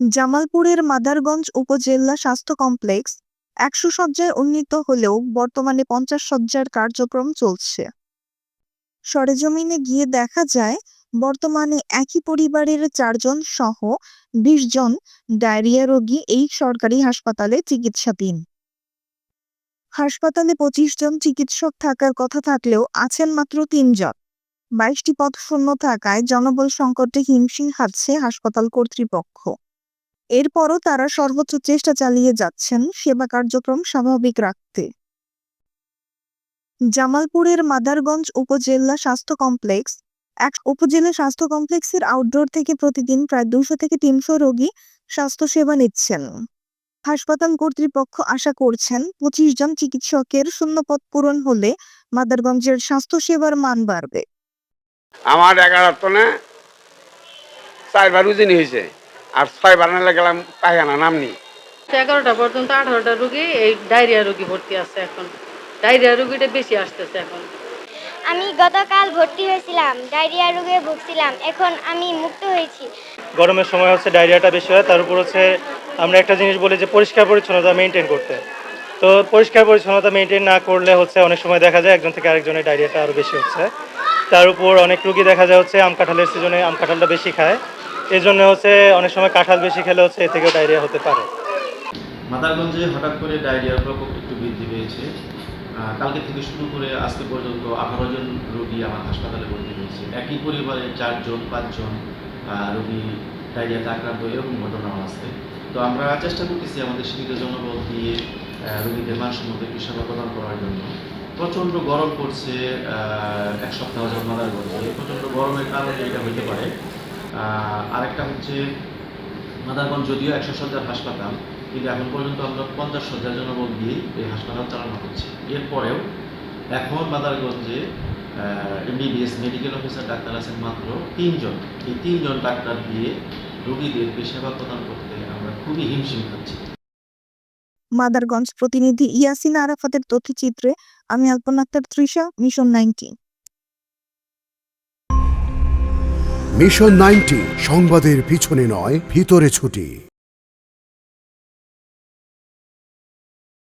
জামালপুরের মাদারগঞ্জ উপজেলা স্বাস্থ্য কমপ্লেক্স একশো শয্যায় উন্নীত হলেও বর্তমানে পঞ্চাশ শয্যার কার্যক্রম চলছে। সরেজমিনে গিয়ে দেখা যায়, বর্তমানে একই পরিবারের চারজন সহ বিশ জন ডায়রিয়া রোগী এই সরকারি হাসপাতালে চিকিৎসাধীন। হাসপাতালে পঁচিশ জন চিকিৎসক থাকার কথা থাকলেও আছেন মাত্র তিনজন বাইশটি পদ শূন্য থাকায় জনবল সংকটে হিমশিম খাচ্ছে হাসপাতাল কর্তৃপক্ষ। এরপরও তারা সর্বোচ্চ চেষ্টা চালিয়ে যাচ্ছেন সেবা কার্যক্রম স্বাভাবিক রাখতে। জামালপুরের মাদারগঞ্জ উপজেলা স্বাস্থ্য কমপ্লেক্স এক উপজেলা স্বাস্থ্য কমপ্লেক্সের আউটডোর থেকে প্রতিদিন প্রায় দুশো থেকে তিনশো রোগী স্বাস্থ্যসেবা নিচ্ছেন। হাসপাতাল কর্তৃপক্ষ আশা করছেন পঁচিশ জন চিকিৎসকের শূন্যপদ পূরণ হলে মাদারগঞ্জের স্বাস্থ্যসেবার মান বাড়বে। আমার এগারো টনে চারবার উজিনি হয়েছে। আর ছয়বার নালে গেলাম পায়খানা নামনি এগারোটা পর্যন্ত আঠারোটা রুগী এই ডায়রিয়া রুগী ভর্তি আছে এখন। ডায়রিয়া রুগীটা বেশি আসতেছে এখন। আমি গতকাল ভর্তি হয়েছিলাম ডায়রিয়া রোগে ভুগছিলাম এখন আমি মুক্ত হয়েছি। গরমের সময় হচ্ছে ডায়রিয়াটা বেশি হয় তার উপর হচ্ছে আমরা একটা জিনিস বলি যে পরিষ্কার পরিচ্ছন্নতা মেনটেন করতে। তো পরিষ্কার পরিচ্ছন্নতা মেনটেন না করলে হচ্ছে অনেক সময় দেখা যায় একজন থেকে আরেকজনের ডায়রিয়াটা আরও বেশি হচ্ছে। তার উপর অনেক রুগী দেখা যায় হচ্ছে, আম কাঁঠালের সিজনে আম কাঁঠালটা বেশি খায়। এই জন্য হচ্ছে অনেক সময় কাঁঠাল বেশি খেলে হচ্ছে এ থেকেও ডায়রিয়া হতে পারে। মাদারগঞ্জে হঠাৎ করে ডায়রিয়ার প্রকোপ একটু বৃদ্ধি পেয়েছে। কালকে থেকে শুরু করে আজকে পর্যন্ত আঠারো জন রোগী আমার হাসপাতালে ভর্তি হয়েছে। একই পরিবারের চারজন, পাঁচজন রোগী ডায়রিয়াতে আক্রান্ত এরকম ঘটনাও আছে। তো আমরা চেষ্টা করতেছি আমাদের সীমিত জনবল দিয়ে রোগীদের মানসম্মত একটু সেবা প্রদান করার জন্য। প্রচণ্ড গরম পড়ছে এক সপ্তাহ মাদারগঞ্জে এই প্রচণ্ড গরমের কারণে এটা হতে পারে। আরেকটা হচ্ছে, মাদারগঞ্জ যদিও একশো সজ্জার হাসপাতাল, কিন্তু এখন পর্যন্ত আমরা পঞ্চাশ সজ্জার জনবল দিয়েই এই হাসপাতাল চালানো হচ্ছে। এরপরেও এখন মাদারগঞ্জে এমবিবিএস মেডিকেল অফিসার ডাক্তার আছেন মাত্র তিনজন। এই তিনজন ডাক্তার দিয়ে রোগীদেরকে সেবা প্রদান করতে আমরা খুবই হিমশিম খাচ্ছি। মাদারগঞ্জ প্রতিনিধি ইয়াসিন আরাফাতের তথ্যচিত্রে আমি Alpana Akhtar, Trisha, mission nineteen. Mission ninety সংবাদের পিছনে নয়, ভিতরে ছুটি।